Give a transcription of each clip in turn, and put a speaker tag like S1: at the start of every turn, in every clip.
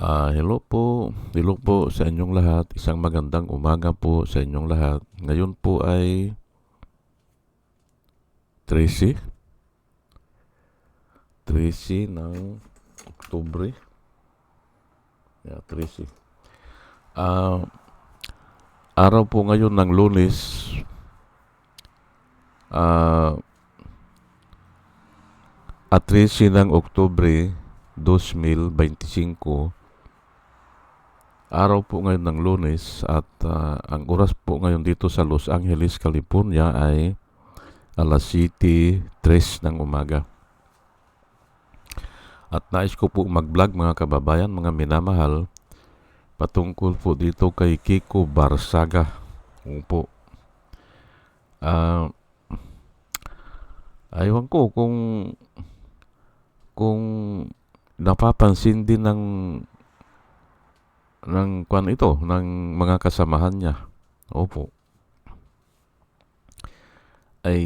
S1: Ah, hello po. Hello po sa inyong lahat. Isang magandang umaga po sa inyong lahat. Ngayon po ay 13 13 ng Oktubre. Yeah, 13. Ah, araw po ngayon ng Lunes. Ah, at 13 ng Oktubre 2025 Araw po ngayon ng lunes at uh, ang oras po ngayon dito sa Los Angeles, California ay alas 7.03 ng umaga. At nais ko po mag-vlog mga kababayan, mga minamahal, patungkol po dito kay Kiko Barsaga. po. Uh, aywan ko kung kung napapansin din ng ng kwan ito, ng mga kasamahan niya. Opo. Ay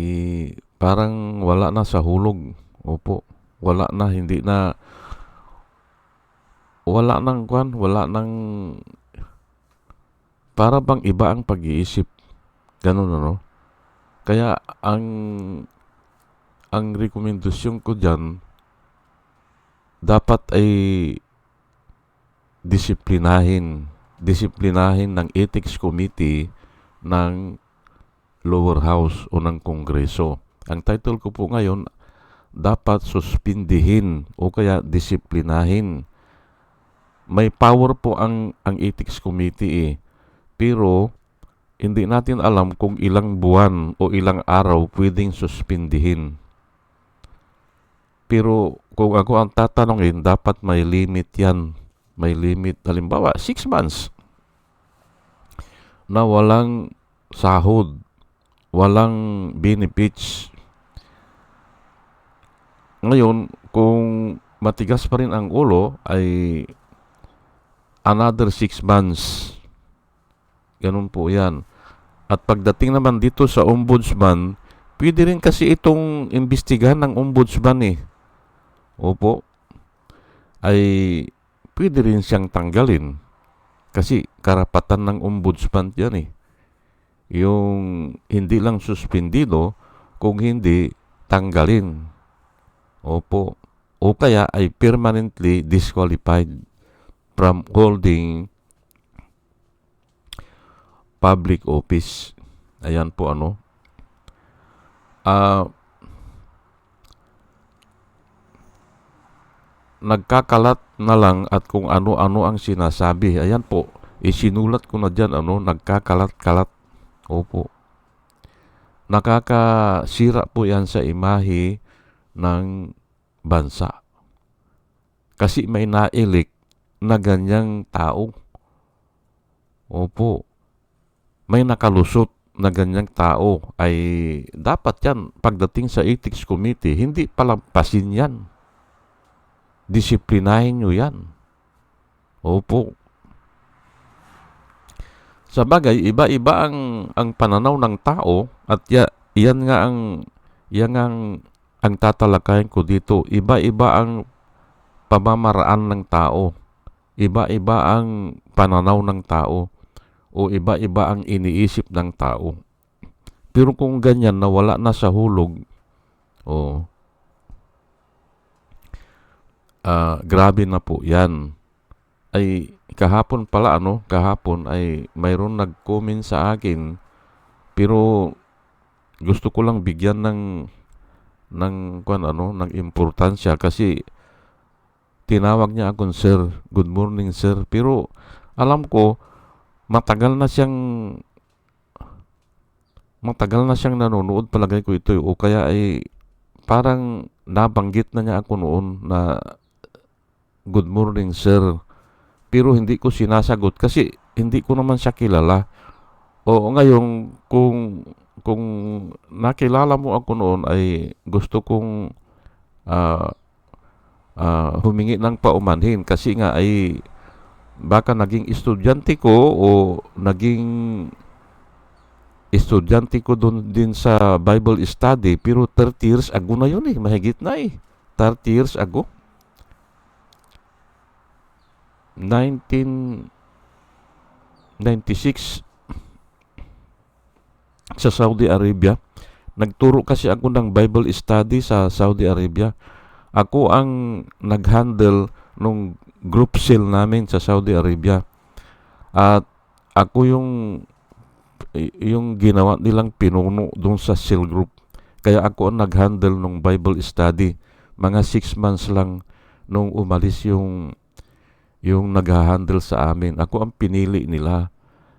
S1: parang wala na sa hulog. Opo. Wala na, hindi na wala nang kwan, wala nang para bang iba ang pag-iisip. Ganun ano. Kaya ang ang rekomendasyon ko diyan dapat ay disiplinahin disiplinahin ng ethics committee ng lower house o ng kongreso. Ang title ko po ngayon, dapat suspindihin o kaya disiplinahin. May power po ang, ang ethics committee eh. Pero hindi natin alam kung ilang buwan o ilang araw pwedeng suspindihin. Pero kung ako ang tatanungin, dapat may limit yan may limit. Halimbawa, 6 months na walang sahod, walang benefits. Ngayon, kung matigas pa rin ang ulo, ay another 6 months. Ganun po yan. At pagdating naman dito sa ombudsman, pwede rin kasi itong imbestigahan ng ombudsman eh. Opo. Ay pwede rin siyang tanggalin. Kasi karapatan ng ombudsman yan eh. Yung hindi lang suspendido, kung hindi, tanggalin. Opo. O kaya ay permanently disqualified from holding public office. Ayan po ano. Ah, uh, nagkakalat na lang at kung ano-ano ang sinasabi. Ayan po, isinulat ko na dyan, ano, nagkakalat-kalat. Opo. Nakakasira po yan sa imahe ng bansa. Kasi may nailik na ganyang tao. Opo. May nakalusot na ganyang tao ay dapat yan pagdating sa ethics committee, hindi palampasin yan Disiplinahin nyo yan. Opo. Sa bagay, iba-iba ang, ang pananaw ng tao at ya, yan nga ang yan ang ang tatalakayin ko dito. Iba-iba ang pamamaraan ng tao. Iba-iba ang pananaw ng tao o iba-iba ang iniisip ng tao. Pero kung ganyan na wala na sa hulog, oh, uh, grabe na po yan. Ay kahapon pala ano, kahapon ay mayroon nag-comment sa akin pero gusto ko lang bigyan ng ng kwan ano, ng importansya kasi tinawag niya akong sir, good morning sir. Pero alam ko matagal na siyang matagal na siyang nanonood palagay ko ito o kaya ay parang nabanggit na niya ako noon na good morning sir. Pero hindi ko sinasagot kasi hindi ko naman siya kilala. O ngayon, kung, kung nakilala mo ako noon ay gusto kong uh, uh, humingi ng paumanhin kasi nga ay baka naging estudyante ko o naging estudyante ko doon din sa Bible study pero 30 years ago na yun eh mahigit na eh 30 years ago 1996 sa Saudi Arabia. Nagturo kasi ako ng Bible study sa Saudi Arabia. Ako ang nag-handle nung group cell namin sa Saudi Arabia. At ako yung yung ginawa nilang pinuno doon sa cell group. Kaya ako ang nag-handle nung Bible study. Mga six months lang nung umalis yung yung nag-handle sa amin. Ako ang pinili nila.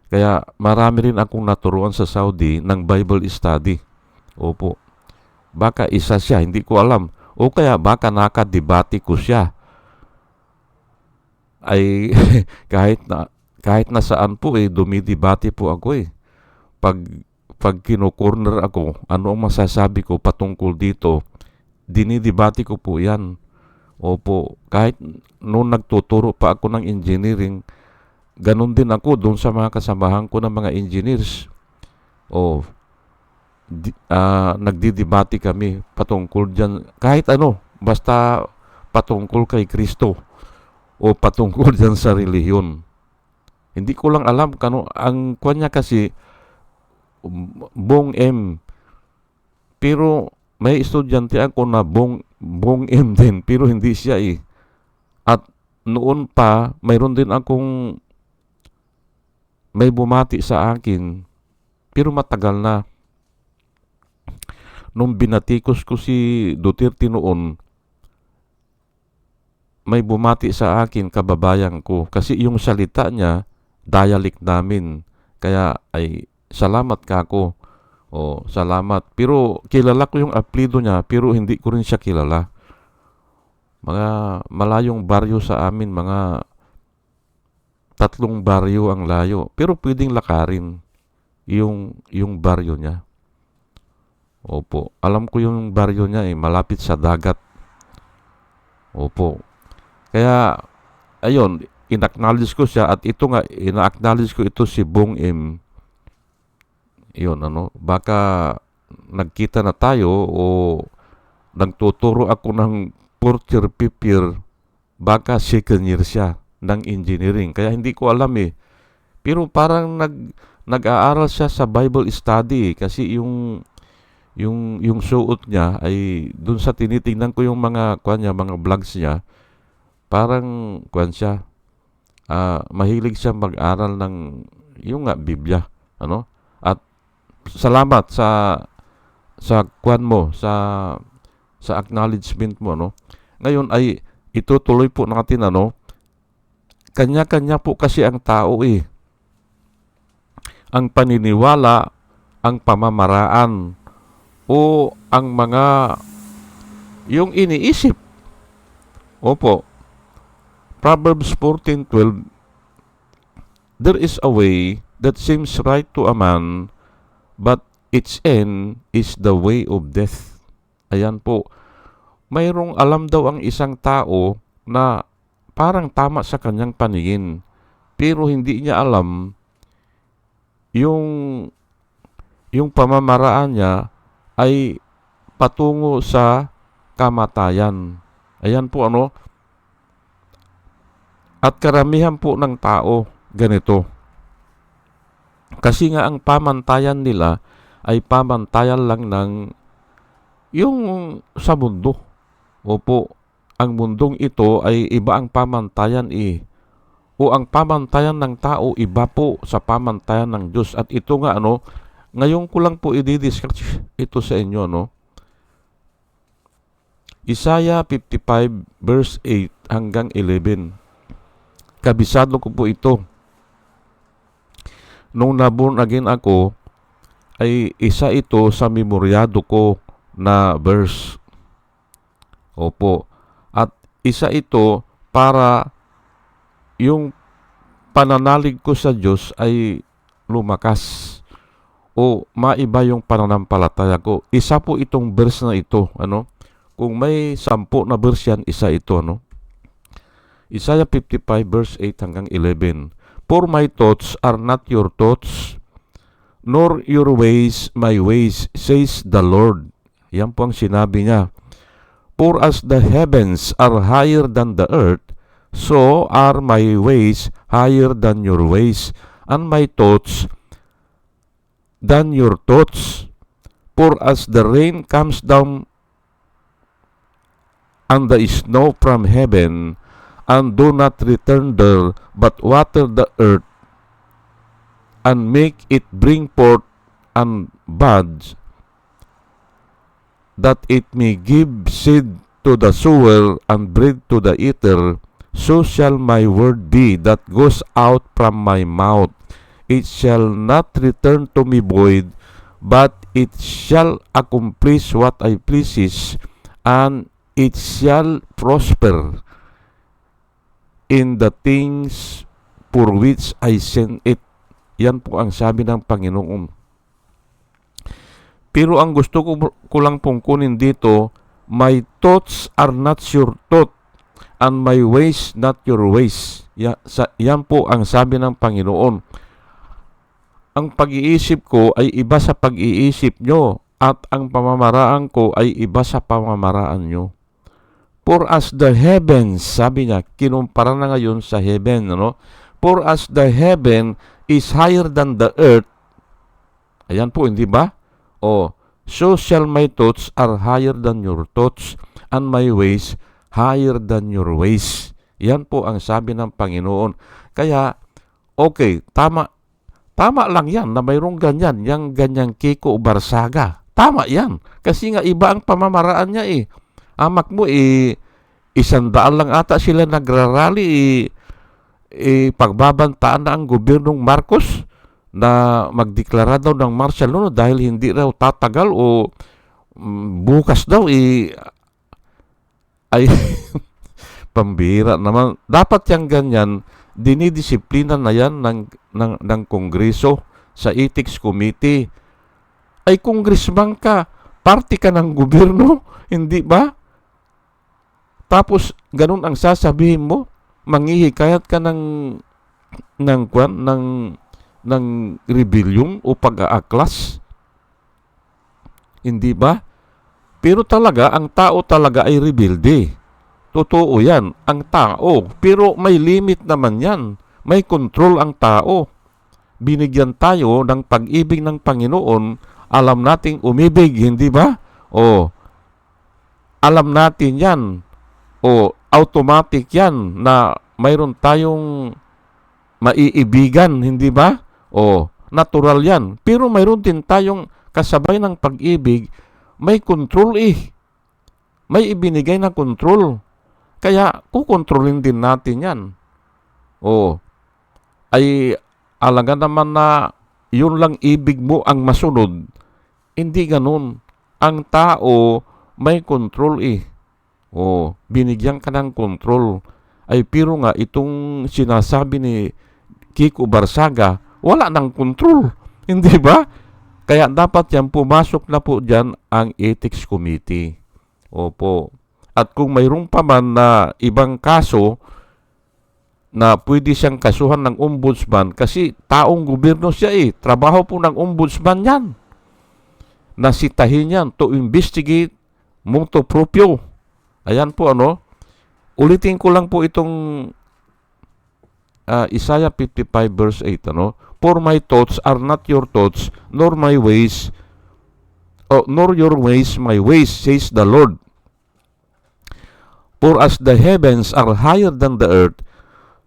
S1: Kaya marami rin akong naturuan sa Saudi ng Bible study. Opo. Baka isa siya, hindi ko alam. O kaya baka nakadebate ko siya. Ay kahit na kahit na saan po eh dumidebate po ako eh. Pag pag kino-corner ako, ano ang masasabi ko patungkol dito? Dinidebate ko po 'yan. Opo, kahit noon nagtuturo pa ako ng engineering, ganun din ako doon sa mga kasamahan ko ng mga engineers. O, di, ah, nagdidebate kami patungkol dyan. Kahit ano, basta patungkol kay Kristo o patungkol dyan sa relihiyon. Hindi ko lang alam kano ang kanya kasi um, Bong M. Pero may estudyante ako na Bong Bong M din pero hindi siya eh. At noon pa mayroon din akong may bumati sa akin pero matagal na. Nung binatikos ko si Duterte noon, may bumati sa akin kababayan ko kasi yung salita niya dialect namin kaya ay salamat ka ako o salamat. Pero kilala ko yung apelido niya pero hindi ko rin siya kilala. Mga malayong baryo sa amin mga tatlong baryo ang layo. Pero pwedeng lakarin yung yung baryo niya. Opo. Alam ko yung baryo niya eh malapit sa dagat. Opo. Kaya, ayun, in-acknowledge ko siya at ito nga, ina-acknowledge ko ito si Bong M. Yun, ano, baka nagkita na tayo o nagtuturo ako ng fourth year, fifth year, baka second year siya ng engineering. Kaya hindi ko alam eh. Pero parang nag, nag-aaral siya sa Bible study eh, kasi yung yung yung suot niya ay dun sa tinitingnan ko yung mga kanya mga vlogs niya parang kuan siya ah, mahilig siya mag-aral ng yung nga Biblia ano salamat sa sa kuan mo sa sa acknowledgement mo no? Ngayon ay itutuloy po natin ano? Kanya-kanya po kasi ang tao eh. Ang paniniwala ang pamamaraan o ang mga yung iniisip. Opo. Proverbs 14:12 There is a way that seems right to a man, but its end is the way of death. Ayan po. Mayroong alam daw ang isang tao na parang tama sa kanyang paningin, pero hindi niya alam yung yung pamamaraan niya ay patungo sa kamatayan. Ayan po ano, at karamihan po ng tao ganito. Kasi nga ang pamantayan nila ay pamantayan lang ng yung sa mundo. Opo, ang mundong ito ay iba ang pamantayan eh. O ang pamantayan ng tao iba po sa pamantayan ng Diyos. At ito nga ano, ngayon ko lang po i-discuss ito sa inyo no. Isaiah 55 verse 8 hanggang 11 kabisado ko po ito. Nung naborn again ako, ay isa ito sa memoryado ko na verse. Opo. At isa ito para yung pananalig ko sa Diyos ay lumakas o maiba yung pananampalataya ko. Isa po itong verse na ito, ano? Kung may sampu na verse yan, isa ito, ano? Isaiah 55 verse 8 hanggang 11. For my thoughts are not your thoughts, nor your ways my ways, says the Lord. Yan po ang sinabi niya. For as the heavens are higher than the earth, so are my ways higher than your ways, and my thoughts than your thoughts. For as the rain comes down and the snow from heaven, and do not return there, but water the earth, and make it bring forth and buds, that it may give seed to the sower and bread to the eater, so shall my word be that goes out from my mouth. It shall not return to me void, but it shall accomplish what I pleases, and it shall prosper in the things for which I send it. Yan po ang sabi ng Panginoon. Pero ang gusto ko, ko lang pong kunin dito, my thoughts are not your thought, and my ways not your ways. Ya, sa, yan po ang sabi ng Panginoon. Ang pag-iisip ko ay iba sa pag-iisip nyo, at ang pamamaraan ko ay iba sa pamamaraan nyo. For as the heavens, sabi niya, kinumpara na ngayon sa heaven, ano? For as the heaven is higher than the earth, ayan po, hindi ba? O, so shall my thoughts are higher than your thoughts, and my ways higher than your ways. Yan po ang sabi ng Panginoon. Kaya, okay, tama, tama lang yan na mayroong ganyan, yung ganyang Kiko Barsaga. Tama yan. Kasi nga iba ang pamamaraan niya eh. Amak mo eh, isang daan lang ata sila nagrarally eh, eh, pagbabantaan na ang gobyernong Marcos na magdeklara daw ng martial law dahil hindi raw tatagal o mm, bukas daw eh, ay pambira naman. Dapat yung ganyan, dinidisiplina na yan ng, ng, ng Kongreso sa Ethics Committee. Ay kongresman ka, party ka ng gobyerno, hindi ba? Tapos ganun ang sasabihin mo, manghihikayat ka ng ng kwan ng ng rebellion o pag-aaklas. Hindi ba? Pero talaga ang tao talaga ay rebelde. Totoo 'yan, ang tao. Pero may limit naman 'yan. May control ang tao. Binigyan tayo ng pag-ibig ng Panginoon alam nating umibig, hindi ba? O, alam natin yan. O, automatic yan na mayroon tayong maiibigan, hindi ba? O, natural yan. Pero mayroon din tayong kasabay ng pag-ibig, may control eh. May ibinigay na control. Kaya, kukontrolin din natin yan. O, ay alaga naman na yun lang ibig mo ang masunod. Hindi ganun. Ang tao may control eh. O, binigyan ka ng control. Ay pero nga itong sinasabi ni Kiko Barsaga, wala nang control. Hindi ba? Kaya dapat yan pumasok na po dyan ang ethics committee. Opo. At kung mayroong pa man na ibang kaso, na pwede siyang kasuhan ng ombudsman kasi taong gobyerno siya eh. Trabaho po ng ombudsman yan. Nasitahin yan to investigate moto proprio. Ayan po ano. Ulitin ko lang po itong uh, Isaiah 55 verse 8 ano. For my thoughts are not your thoughts, nor my ways, oh, nor your ways my ways, says the Lord. For as the heavens are higher than the earth,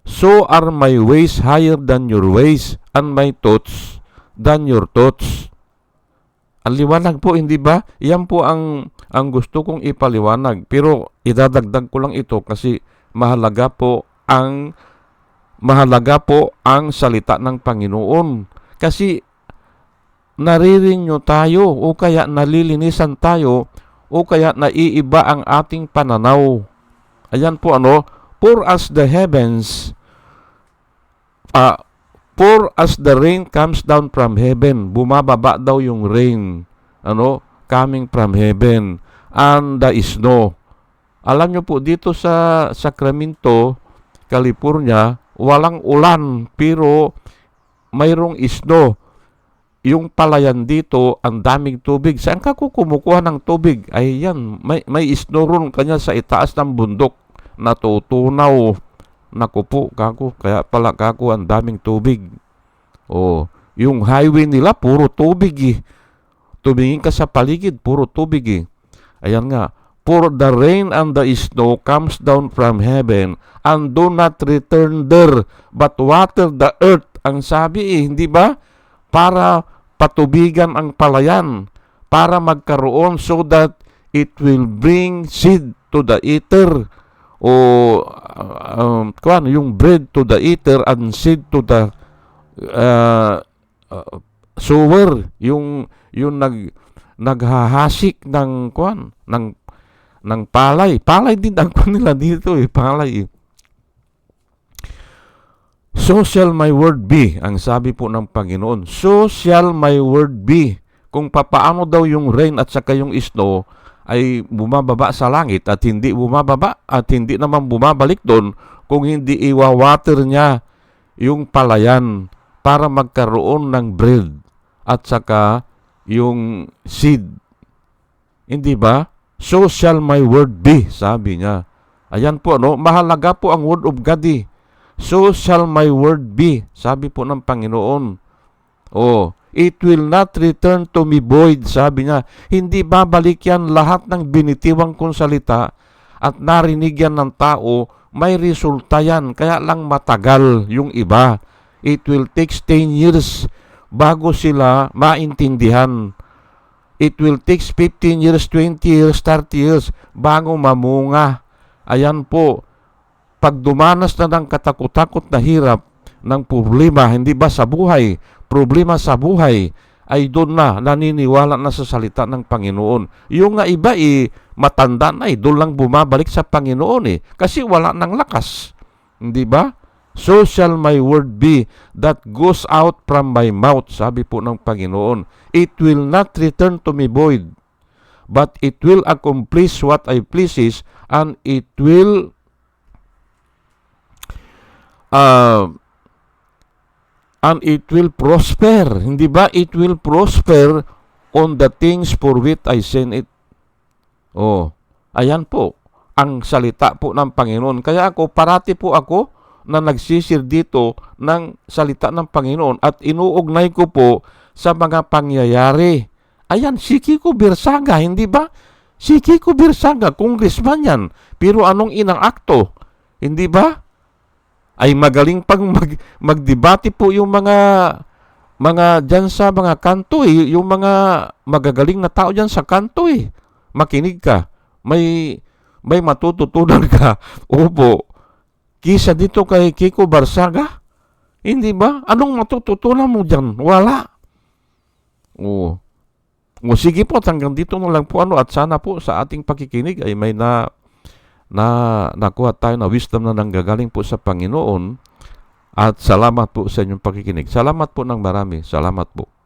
S1: So are my ways higher than your ways, and my thoughts than your thoughts. Ang liwanag po, hindi ba? Yan po ang, ang gusto kong ipaliwanag. Pero idadagdag ko lang ito kasi mahalaga po ang mahalaga po ang salita ng Panginoon. Kasi naririnyo tayo o kaya nalilinisan tayo o kaya naiiba ang ating pananaw. Ayan po ano, for as the heavens uh, pour as the rain comes down from heaven. Bumababa daw yung rain. Ano? Coming from heaven. And the snow. Alam nyo po, dito sa Sacramento, California, walang ulan, pero mayroong snow. Yung palayan dito, ang daming tubig. Saan ka kumukuha ng tubig? Ay yan, may, may snow ron kanya sa itaas ng bundok. Natutunaw Naku po, kako. Kaya pala kako ang daming tubig. O, yung highway nila, puro tubig eh. Tumingin ka sa paligid, puro tubig eh. Ayan nga. For the rain and the snow comes down from heaven and do not return there, but water the earth. Ang sabi eh, hindi ba? Para patubigan ang palayan, para magkaroon so that it will bring seed to the eater o um, kuwan, yung bread to the eater and seed to the uh, uh, sower yung yung nag naghahasik ng kuan ng ng palay palay din ang kuwan nila dito eh palay eh. So shall my word be, ang sabi po ng Panginoon. So shall my word be. Kung papaano daw yung rain at saka yung snow ay bumababa sa langit at hindi bumababa at hindi naman bumabalik doon kung hindi iwawater niya yung palayan para magkaroon ng bread at saka yung seed. Hindi ba? So shall my word be, sabi niya. Ayan po, no? Mahalaga po ang word of God eh. So shall my word be, sabi po ng Panginoon. Oh, it will not return to me void, sabi niya. Hindi babalik yan lahat ng binitiwang kong salita at narinig yan ng tao, may resulta yan. Kaya lang matagal yung iba. It will take 10 years bago sila maintindihan. It will take 15 years, 20 years, 30 years bago mamunga. Ayan po, pag dumanas na ng katakot-takot na hirap ng problema, hindi ba sa buhay, problema sa buhay, ay doon na naniniwala na sa salita ng Panginoon. Yung nga iba eh, matanda na eh, doon lang bumabalik sa Panginoon eh, kasi wala ng lakas. Hindi ba? So shall my word be that goes out from my mouth, sabi po ng Panginoon. It will not return to me void, but it will accomplish what I pleases, and it will uh, and it will prosper. Hindi ba? It will prosper on the things for which I send it. Oh, ayan po ang salita po ng Panginoon. Kaya ako, parati po ako na nagsisir dito ng salita ng Panginoon at inuugnay ko po sa mga pangyayari. Ayan, si Kiko Birsaga, hindi ba? Si Kiko Birsaga, congressman yan. Pero anong inang akto? Hindi ba? Ay magaling pang mag, magdebate po yung mga mga dyan sa mga kanto eh, yung mga magagaling na tao dyan sa kanto eh. Makinig ka. May may matututunan ka. Opo. Kisa dito kay Kiko Barsaga? Hindi ba? Anong matututunan mo dyan? Wala. Oo. O sige po, hanggang dito na lang po ano at sana po sa ating pakikinig ay may na na nakuha tayo na wisdom na nanggagaling po sa Panginoon at salamat po sa inyong pakikinig. Salamat po ng marami. Salamat po.